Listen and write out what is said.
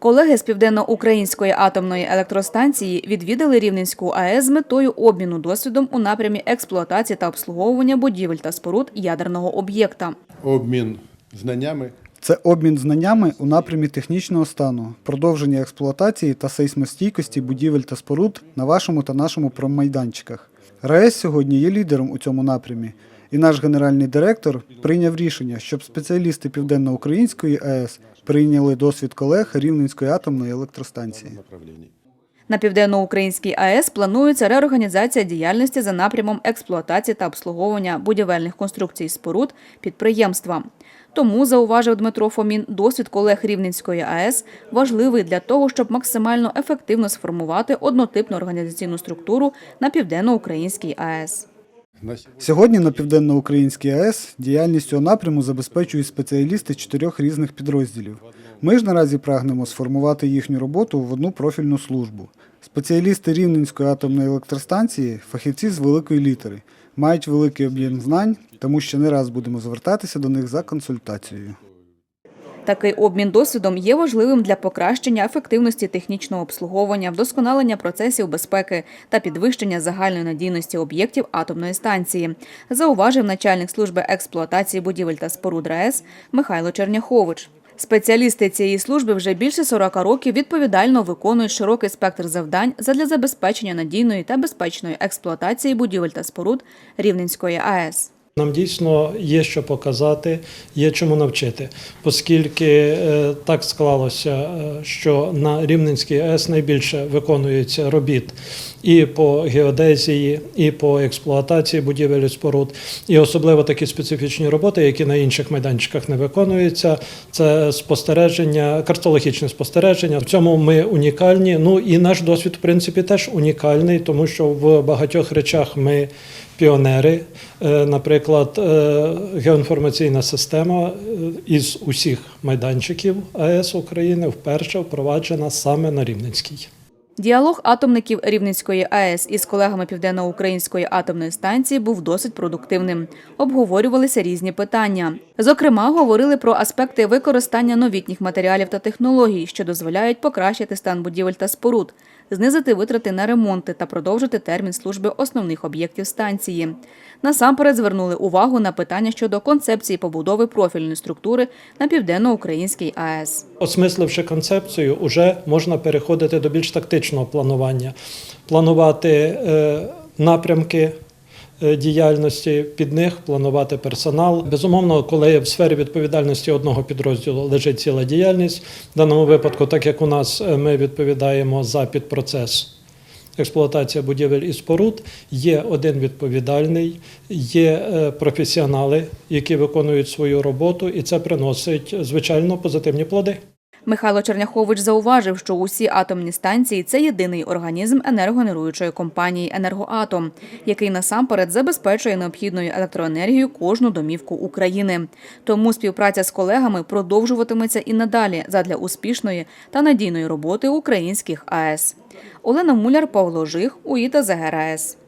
Колеги з Південно-Української атомної електростанції відвідали Рівненську АЕС з метою обміну досвідом у напрямі експлуатації та обслуговування будівель та споруд ядерного об'єкта. обмін знаннями Це обмін знаннями у напрямі технічного стану, продовження експлуатації та сейсмостійкості будівель та споруд на вашому та нашому промайданчиках. РАЕС сьогодні є лідером у цьому напрямі, і наш генеральний директор прийняв рішення, щоб спеціалісти Південно-Української АЕС прийняли досвід колег Рівненської атомної електростанції. На Південно-Українській АЕС планується реорганізація діяльності за напрямом експлуатації та обслуговування будівельних конструкцій споруд підприємства. Тому, зауважив Дмитро Фомін, досвід колег Рівненської АЕС важливий для того, щоб максимально ефективно сформувати однотипну організаційну структуру на Південно-Українській АЕС. Сьогодні на Південно-Українській АЕС діяльність цього напряму забезпечують спеціалісти чотирьох різних підрозділів. Ми ж наразі прагнемо сформувати їхню роботу в одну профільну службу. Спеціалісти Рівненської атомної електростанції фахівці з великої літери, мають великий об'єм знань, тому ще не раз будемо звертатися до них за консультацією. Такий обмін досвідом є важливим для покращення ефективності технічного обслуговування, вдосконалення процесів безпеки та підвищення загальної надійності об'єктів атомної станції, зауважив начальник служби експлуатації будівель та споруд РАЕС Михайло Черняхович. Спеціалісти цієї служби вже більше 40 років відповідально виконують широкий спектр завдань задля забезпечення надійної та безпечної експлуатації будівель та споруд Рівненської АЕС. Нам дійсно є що показати, є чому навчити, оскільки е, так склалося, е, що на Рівненській АЕС найбільше виконується робіт і по геодезії, і по експлуатації будівель і споруд, і особливо такі специфічні роботи, які на інших майданчиках не виконуються. Це спостереження, картологічне спостереження. В цьому ми унікальні. Ну і наш досвід, в принципі, теж унікальний, тому що в багатьох речах ми піонери. Е, Наприклад, е, геоінформаційна система е, із усіх майданчиків АЕС України вперше впроваджена саме на Рівненській. Діалог атомників Рівненської АЕС із колегами Південно-Української атомної станції був досить продуктивним. Обговорювалися різні питання. Зокрема, говорили про аспекти використання новітніх матеріалів та технологій, що дозволяють покращити стан будівель та споруд, знизити витрати на ремонти та продовжити термін служби основних об'єктів станції. Насамперед звернули увагу на питання щодо концепції побудови профільної структури на Південно-Українській АЕС. Осмисливши концепцію, вже можна переходити до більш тактичного планування, планувати е, напрямки. Е, Діяльності під них планувати персонал. Безумовно, коли в сфері відповідальності одного підрозділу лежить ціла діяльність, в даному випадку, так як у нас е, ми відповідаємо за підпроцес експлуатація будівель і споруд, є один відповідальний, є е, професіонали, які виконують свою роботу, і це приносить звичайно позитивні плоди. Михайло Черняхович зауважив, що усі атомні станції це єдиний організм енергогенеруючої компанії Енергоатом, який насамперед забезпечує необхідною електроенергією кожну домівку України. Тому співпраця з колегами продовжуватиметься і надалі задля успішної та надійної роботи українських АЕС. Олена Муляр, Павло Жих, УІТА ЗГРАЕС.